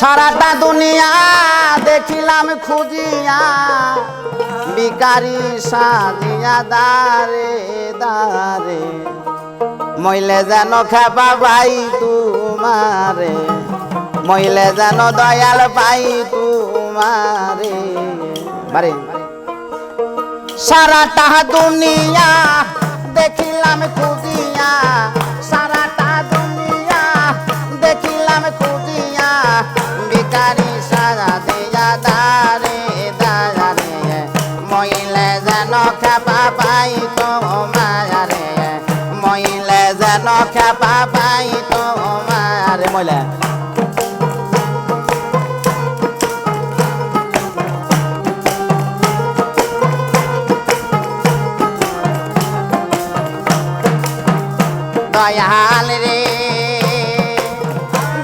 সারাটা দুনিয়া দেখিলাম খুঁজিয়া। বিকারি সাজিয়া দারে দারে। মইলে যেন খেপা ভাই তুমারে, মইলে যেন দয়াল পাই তুমারে। বারে। সারাটা দুনিয়া দেখিলাম খুঁজিয়া। খেপা পাই যেন খেপা পাই তোমারে মইলে। দয়াল রে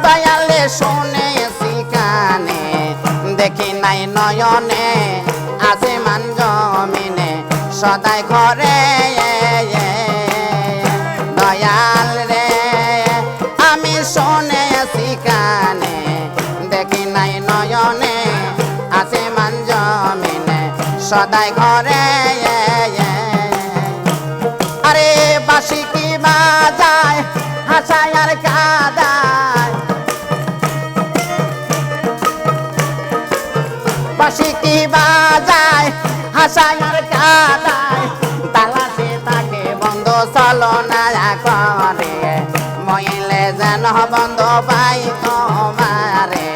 দয়াল রে শুনে কানে, দেখি নাই নয়নে সদাই ঘরে, দয়াল রে। আমি শুনে কানে, দেখি নাই নয়নে আছে মান জমিনে, সদাই ঘরে। আরে বাসি কি বাজায়, হাসায় আর কাদায়। বাসি কি বাজায় হাসায় কাদায়, তালাশে তাকে বন্ধ চলো না করে। মইলে যেন বন্ধ পাই তোমারে,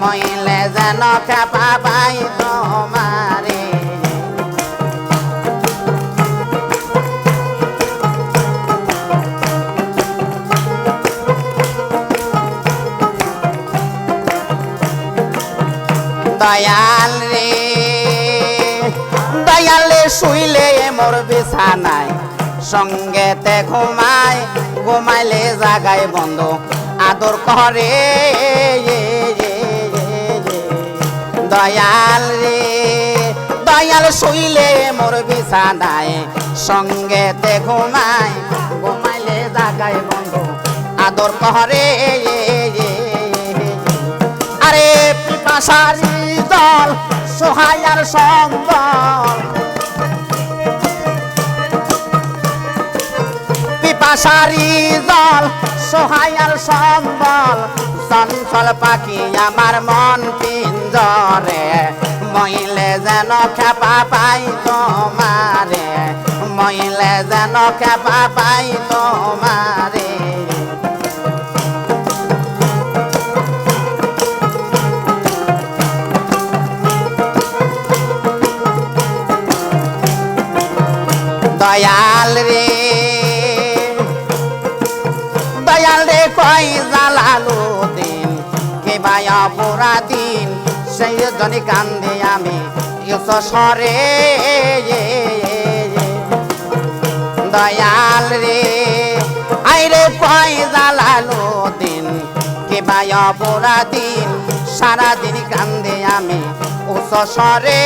মইলে যেন খেপা পাই তোমারে। দয়াল রে শুইলে মোর বিছানায় সঙ্গেতে ঘুমায় ঘুমাইলে জাগায় বন্ধ। আদর করে দয়াল রে, দয়াল শুইলে মোর বিছানায় সঙ্গেতে ঘুমায় ঘুমাইলে জাগায় বন্ধ। আদর করে আরে পিপাসারি দল, সোহায়ার সম্বল। পিপাসারি দল, সোহায়ার সম্বল। চঞ্চল পাখি আমার মন পিঞ্জরে, মইলে যেন খেপা পাই তোমারে, মইলে যেন খেপা পাই তোমারে। দয়াল রে দয়াল রে দিন, কে পুরা দিন, সেই জনি কান্দে আমি। সরে, দয়াল রে, আইরে জালালু দিন, কে পুরা দিন সারা দিন কান্দে আমি। সরে,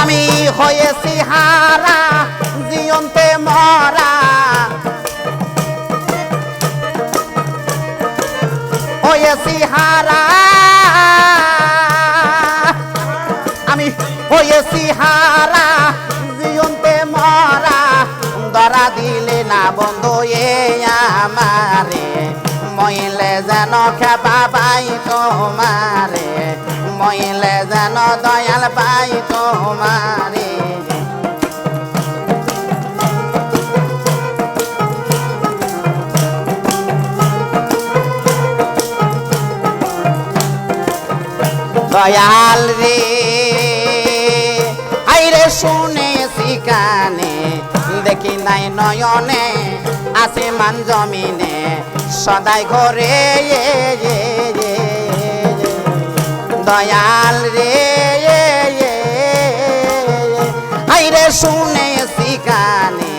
আমি হয়েছি হারা জিয়ন্তে মরা। হয়েছি হারা আমি হয়েছি হারা জিয়ন্তে মরা। ধরা দিলে না বন্ধু এ আমারে। মইলে যেন খেপা পাই তোমারে। মইলে যেন দয়াল পাই তোমারে। দয়াল রে। আইরে শুনেছি কানে, দেখি নাই নয়নে, আছে মান জমিনে, সদাই ঘরে দয়াল রে আইরে শুনেছি কানে,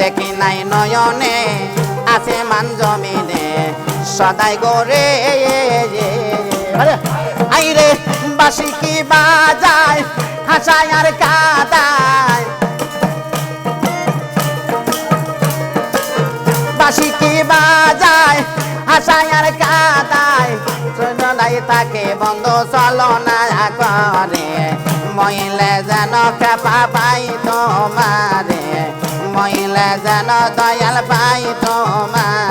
দেখি নাই নয়নে, আছে মান জমিনে, সদাই গরে আইরে বাসি কি বাজায়? হাসায় আর কাদায়। বাসি কি বাজায়? হাসায় আর কাদায়। তাকে বন্ধু চলো না করে মহিলে যেন খেপা পাই তোমারে। মহিলে যেন দয়াল পাই তোমারে।